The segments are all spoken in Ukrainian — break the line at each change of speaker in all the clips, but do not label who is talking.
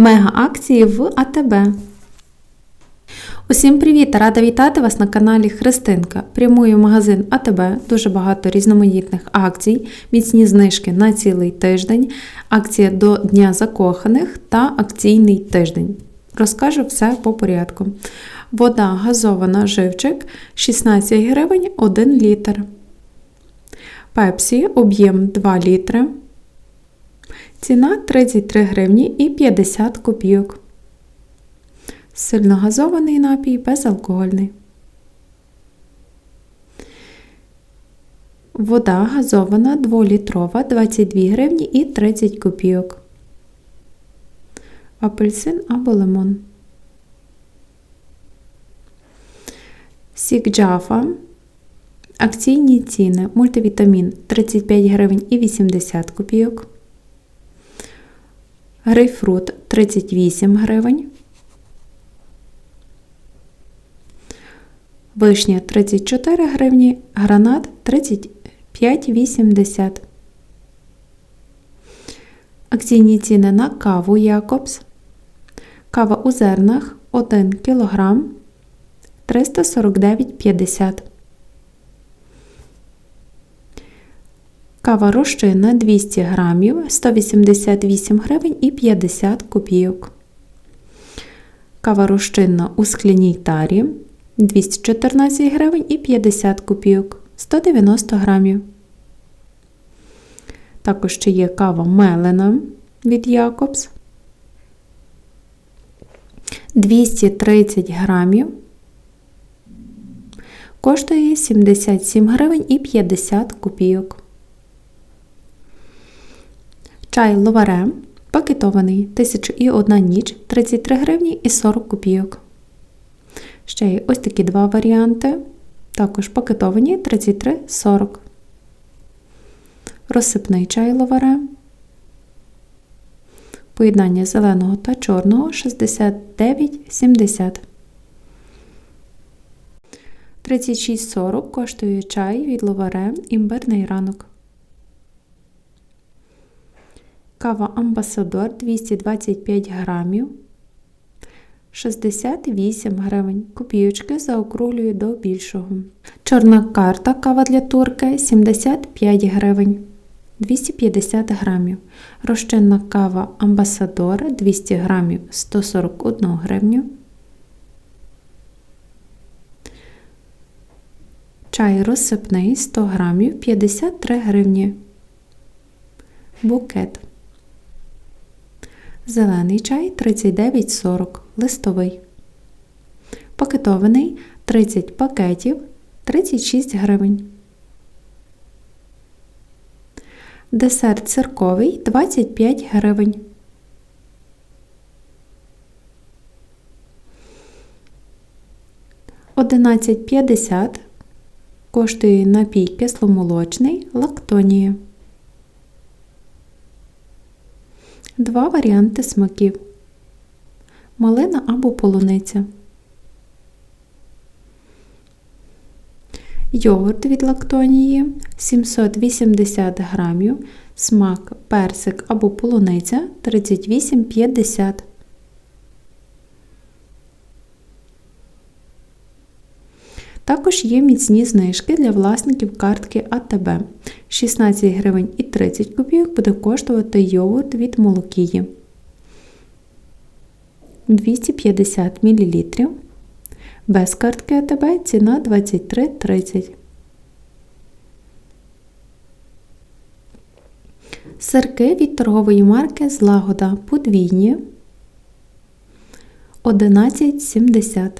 Мега акції в АТБ. Усім привіт! Рада вітати вас на каналі Христинка. Прямую магазин АТБ. Дуже багато різноманітних акцій, міцні знижки на цілий тиждень, акція до Дня закоханих та акційний тиждень. Розкажу все по порядку. Вода газована живчик 16 гривень 1 літр. Пепсі об'єм 2 літри. Ціна 33 гривні і 50 копійок. Сильногазований напій безалкогольний. Вода газована 2-літрова 22 гривні і 30 копійок. Апельсин або лимон. Сік Джафа. Акційні ціни. Мультивітамін 35 гривень і 80 копійок. Грейпфрут 38 гривень. Вишня 34 гривні, гранат 35,80. Акційні ціни на каву Якобс. Кава у зернах 1 кг 349,50. Кава розчинна 200 грамів 188 гривень і 50 копійок. Кава розчинна у скляній тарі 214 гривень і 50 копійок 190 грамів. Також ще є кава мелена від Якобс 230 грамів. Коштує 77 гривень і 50 копійок. Чай ловаре пакетований 1001 ніч 33 гривні і 40 копійок. Ще є ось такі два варіанти. Також пакетовані 33,40. Розсипний чай ловаре. Поєднання зеленого та чорного 69,70. 36,40 коштує чай від ловаре імбирний ранок. Кава Амбасадор 225 грамів. 68 гривень. Копійочки заокруглюю до більшого. Чорна карта кава для турки 75 гривень. 250 грамів. Розчинна кава Амбасадор 200 грамів 141 гривню. Чай розсипний 100 грамів 53 гривні. Букет. Зелений чай 39,40 листовий. Пакетований 30 пакетів 36 гривень. Десерт цирковий 25 гривень. Одинадцять п'ятдесят коштує напій кисломолочний лактонія. Два варіанти смаків. Малина або полуниця. Йогурт від лактонії 780 грамів. Смак персик або полуниця 38,50. Також є міцні знижки для власників картки АТБ. 16 гривень і 30 копійок буде коштувати йогурт від молокії 250 мл. Без картки АТБ ціна 23,30. Сирки від торгової марки Злагода подвійні 11,70.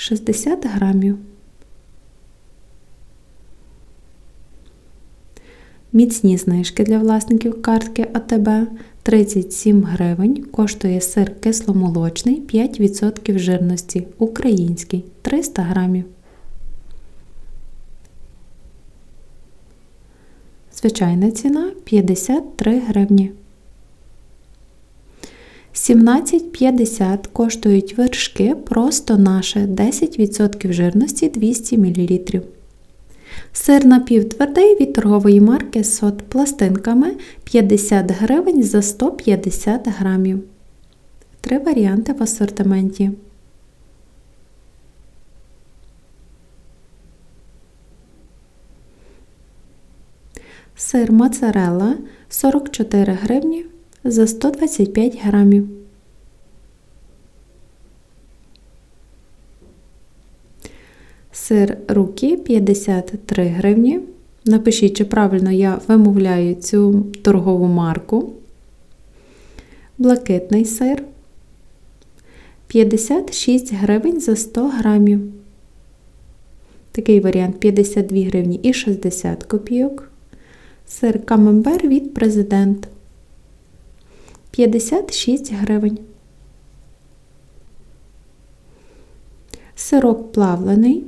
60 грамів. Міцні знижки для власників картки АТБ 37 гривень. Коштує сир кисломолочний 5% жирності. Український 300 грамів. Звичайна ціна 53 гривні. 17,50 коштують вершки просто наше 10% жирності 200 мл. Сир напівтвердий від торгової марки сот пластинками 50 гривень за 150 грамів. Три варіанти в асортименті. Сир моцарелла 44 гривні за 125 грамів. Сир руки 53 гривні. Напишіть, чи правильно я вимовляю цю торгову марку. Блакитний сир 56 гривень за 100 грамів. Такий варіант 52 гривні і 60 копійок. Сир камембер від президент 56 гривень. Сирок плавлений.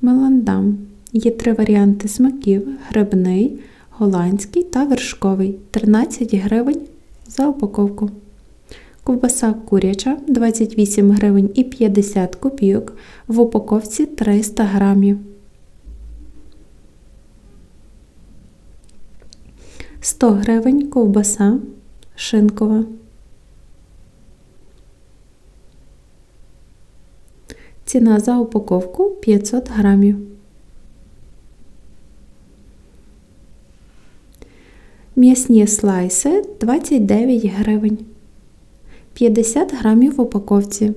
Меландам. Є три варіанти смаків: грибний, голландський та вершковий 13 гривень за упаковку. Ковбаса куряча 28 гривень і 50 копійок в упаковці 300 грамів. 100 гривень ковбаса шинкова. Ціна за упаковку 500 грамів. М'ясні слайси 29 гривень. 50 грамів в упаковці.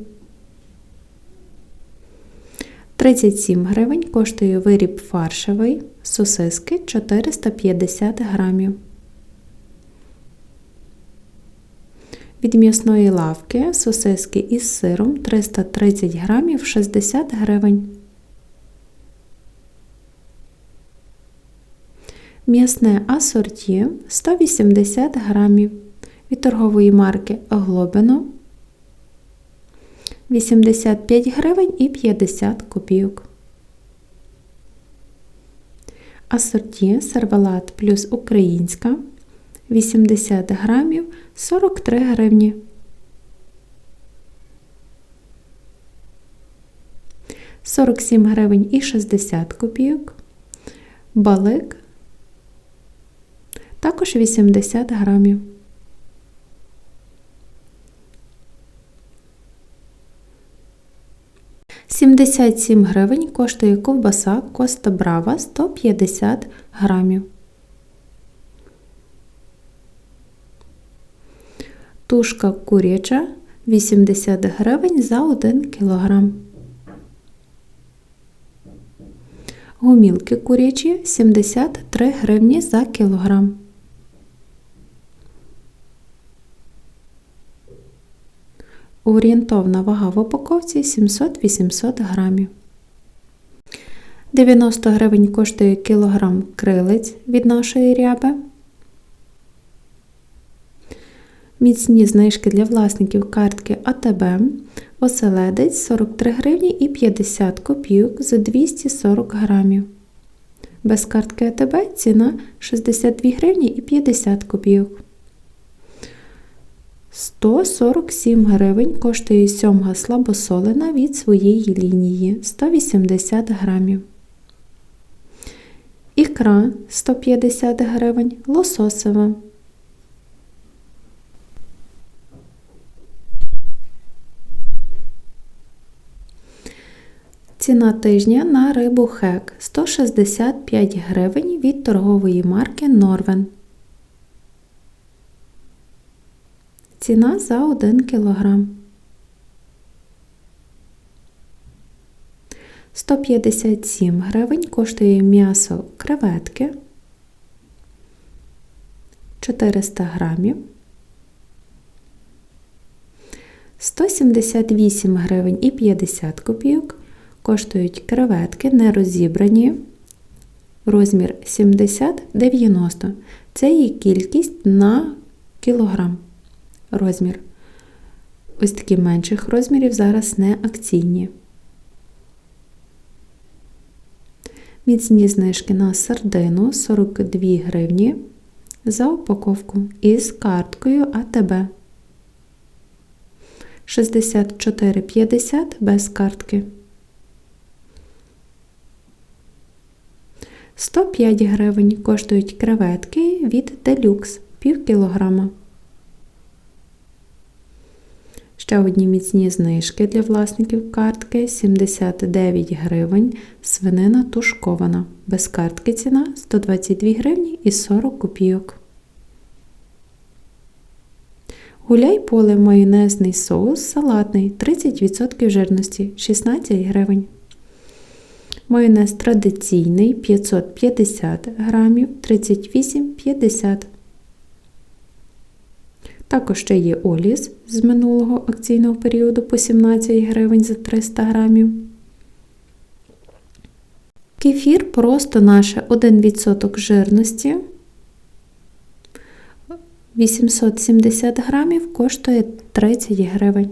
37 гривень коштує виріб фаршевий, сосиски 450 грамів. Від м'ясної лавки сосиски із сиром 330 грамів 60 гривень. М'ясне асорті 180 грамів. Від торгової марки Глобино 85 гривень і 50 копійок. Асорті сервелат плюс українська 80 грамів 43 гривні. Сорок сім гривень і 60 копійок. Балик також 80 грамів. Сімдесят сім гривень коштує ковбаса Коста Брава 150 грамів. Тушка куряча 80 гривень за 1 кг. Гумілки курячі 73 гривні за кілограм. Орієнтовна вага в упаковці 700-800 грамів. 90 гривень коштує кілограм крилиць від нашої ряби. Міцні знижки для власників картки АТБ. Оселедець 43 гривні і 50 копійок за 240 грамів. Без картки АТБ ціна 62 гривні і 50 копійок. 147 гривень коштує сьомга слабосолена від своєї лінії 180 грамів. Ікра 150 гривень, лососева. Ціна тижня на рибу хек 165 гривень від торгової марки Норвен. Ціна за 1 кг. 157 гривень коштує м'ясо креветки 400 грамів. 178 гривень і 50 копійок коштують креветки не розібрані. Розмір 70-90. Це є кількість на кілограм розмір. Ось такі менших розмірів зараз не акційні. Міцні знижки на сардину 42 гривні за упаковку із карткою АТБ. 64,50 без картки. 105 гривень коштують креветки від Deluxe пів кілограма. Ще одні міцні знижки для власників картки 79 гривень. Свинина тушкована. Без картки ціна 122 гривні і 40 копійок. Гуляй поле майонезний соус салатний 30% жирності 16 гривень. Майонез традиційний 550 грамів 38,50 Також ще є оліс з минулого акційного періоду по 17 гривень за 300 грамів. Кефір просто наше 1% жирності 870 грамів коштує 30 гривень.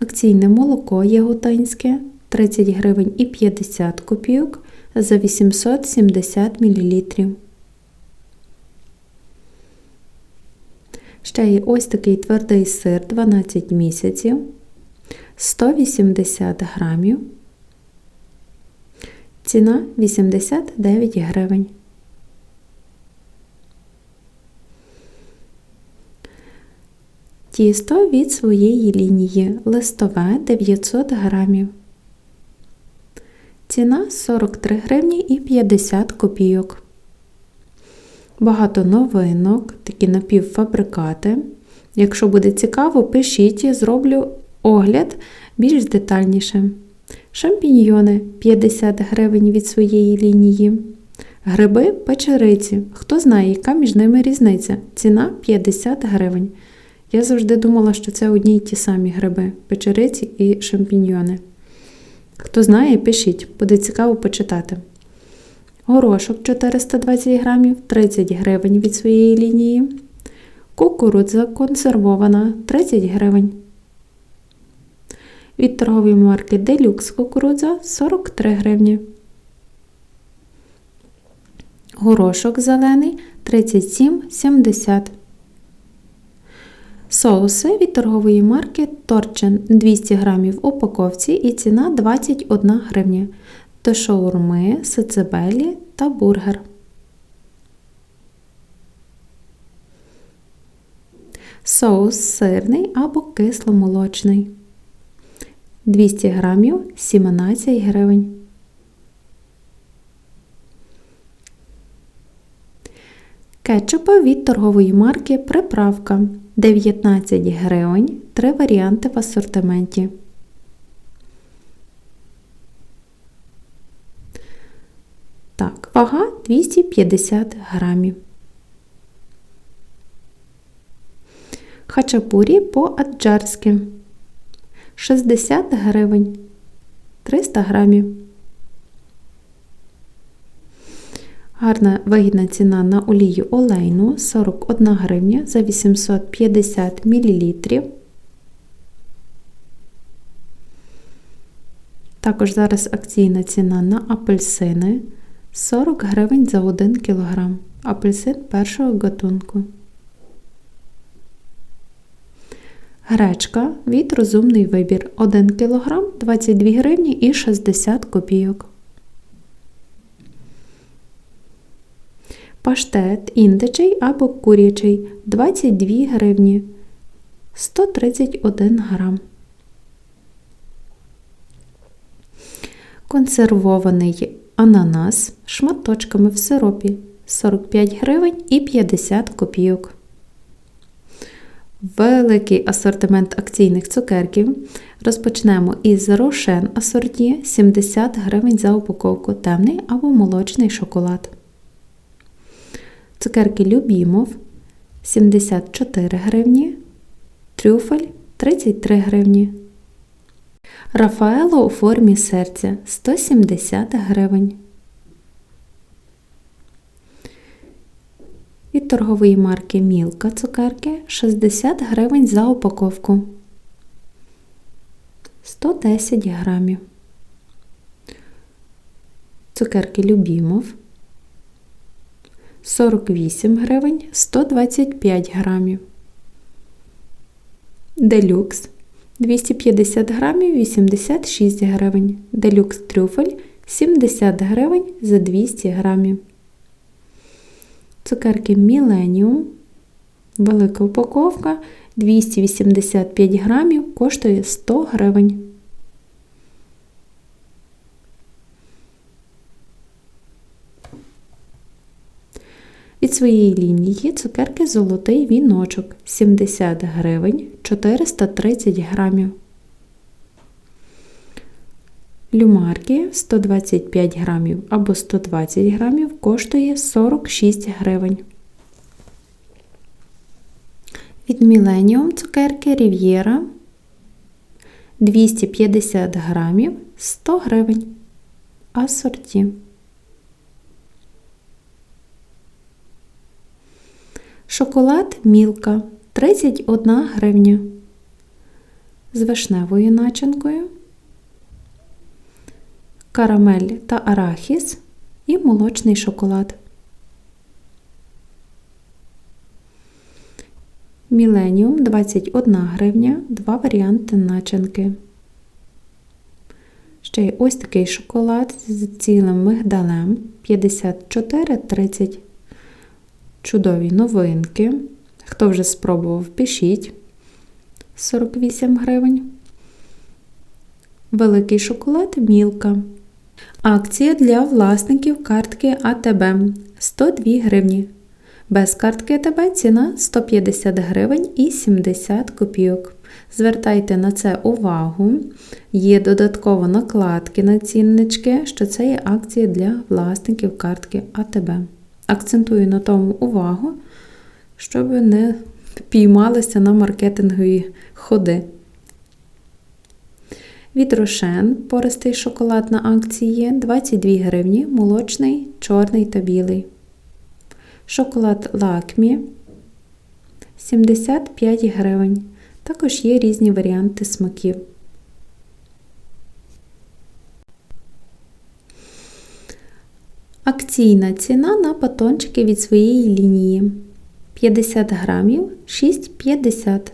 Акційне молоко яготинське 30 гривень і 50 копійок за 870 мл. Ще є ось такий твердий сир 12 місяців 180 грамів. Ціна 89 гривень. Тісто від своєї лінії листове 900 грамів. Ціна 43 гривні і 50 копійок. Багато новинок, такі напівфабрикати. Якщо буде цікаво, пишіть, зроблю огляд більш детальніше. Шампіньйони 50 гривень від своєї лінії. Гриби печериці. Хто знає, яка між ними різниця? Ціна 50 гривень. Я завжди думала, що це одні й ті самі гриби печериці і шампіньйони. Хто знає, пишіть, буде цікаво почитати. Горошок 420 грамів 30 гривень від своєї лінії. Кукурудза консервована 30 гривень. Від торгової марки Deluxe кукурудза 43 гривні. Горошок зелений 37,70 Соуси від торгової марки Торчен 200 грамів в упаковці і ціна 21 гривня. До шаурми, сацебелі та бургер. Соус сирний або кисломолочний. 200 грамів 17 гривень. Кетчупа від торгової марки Приправка 19 гривень. Три варіанти в асортименті. Так, вага 250 грамів. Хачапурі по-аджарськи 60 гривень 300 грамів. Гарна вигідна ціна на олію олейну 41 гривня за 850 мл. Також зараз акційна ціна на апельсини 40 гривень за 1 кг. Апельсин першого гатунку. Гречка від розумний вибір 1 кг 22 гривні і 60 копійок. Паштет індичий або курячий 22 гривні 131 грам. Консервований ананас шматочками в сиропі 45 гривень і 50 копійок. Великий асортимент акційних цукерків. Розпочнемо із рошен асорті 70 гривень за упаковку темний або молочний шоколад. Цукерки Любімов 74 гривні, трюфель 33 гривні. Рафаело у формі серця 170 гривень. Від торгової марки Мілка цукерки 60 гривень за упаковку. 110 грамів. Цукерки Любімов 48 гривень 125 грамів. Делюкс 250 грамів 86 гривень. Делюкс трюфель 70 гривень за 200 грамів. Цукерки Millennium. Велика упаковка 285 грамів коштує 100 гривень. Від своєї лінії цукерки золотий віночок 70 гривень 430 грамів. Люмарки 125 грамів або 120 грамів коштує 46 гривень. Від Millennium цукерки Рів'єра 250 грамів 100 гривень. Асорті. Шоколад Мілка 31 гривня. З вишневою начинкою, карамель та арахіс і молочний шоколад. Міленіум 21 гривня, два варіанти начинки. Ще й ось такий шоколад з цілим мигдалем 54,30. Чудові новинки. Хто вже спробував, пишіть 48 гривень. Великий шоколад Мілка. Акція для власників картки АТБ 102 гривні. Без картки АТБ ціна 150 гривень і 70 копійок. Звертайте на це увагу. Є додатково накладки на ціннички, що це є акція для власників картки АТБ. Акцентую на тому увагу, щоб не піймалися на маркетингові ходи. Від Рошен пористий шоколад на акції 22 гривні, молочний, чорний та білий. Шоколад лакмі 75 гривень. Також є різні варіанти смаків. Акційна ціна на батончики від своєї лінії 50 грамів 6,50.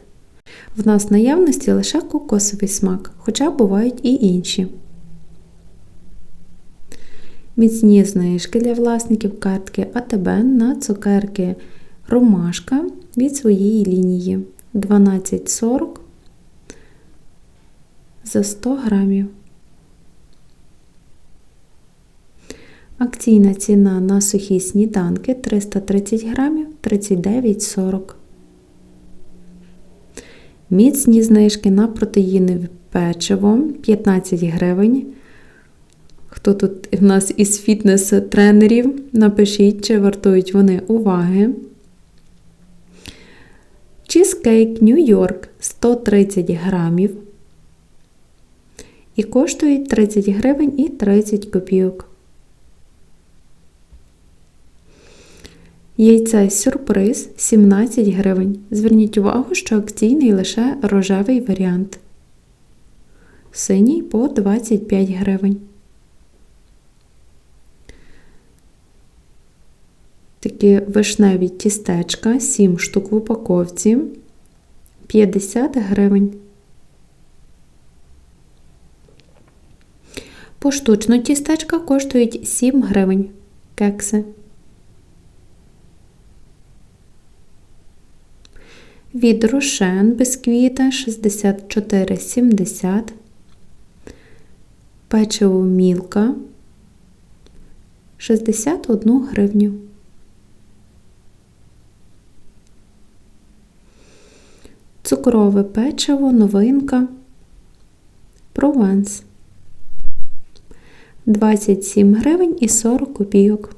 В нас наявності лише кокосовий смак, хоча бувають і інші. Міцні знижки для власників картки АТБ на цукерки Ромашка від своєї лінії 12,40 за 100 грамів. Акційна ціна на сухі сніданки 330 грамів 39,40. Міцні знижки на протеїнове печиво 15 гривень. Хто тут в нас із фітнес-тренерів? Напишіть, чи вартують вони уваги. Чізкейк Нью-Йорк 130 грамів. І коштують 30 гривень і 30 копійок. Яйце сюрприз 17 гривень. Зверніть увагу, що акційний лише рожевий варіант. Синій по 25 гривень. Такі вишневі тістечка 7 штук в упаковці 50 гривень. Поштучно тістечка коштують 7 гривень. Кекси. Від Рошен бисквіта 64,70. Печиво мілка 61 гривню. Цукрове печиво, новинка. Прованс 27 гривень і 40 копійок.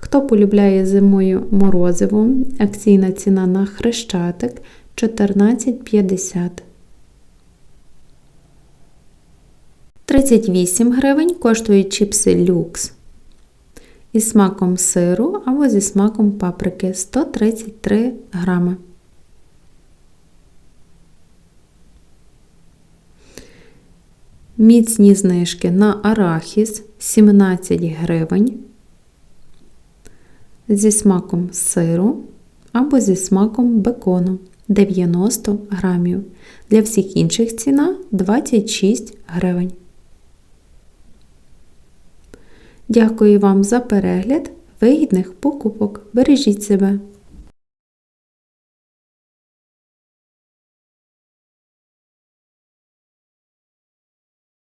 Хто полюбляє зимою морозиво, акційна ціна на хрещатик 14,50. 38 гривень коштують чіпси люкс. Із смаком сиру або зі смаком паприки 133 грами. Міцні знижки на арахіс 17 гривень зі смаком сиру або зі смаком бекону 90 грамів. Для всіх інших ціна 26 гривень. Дякую вам за перегляд вигідних покупок. Бережіть себе!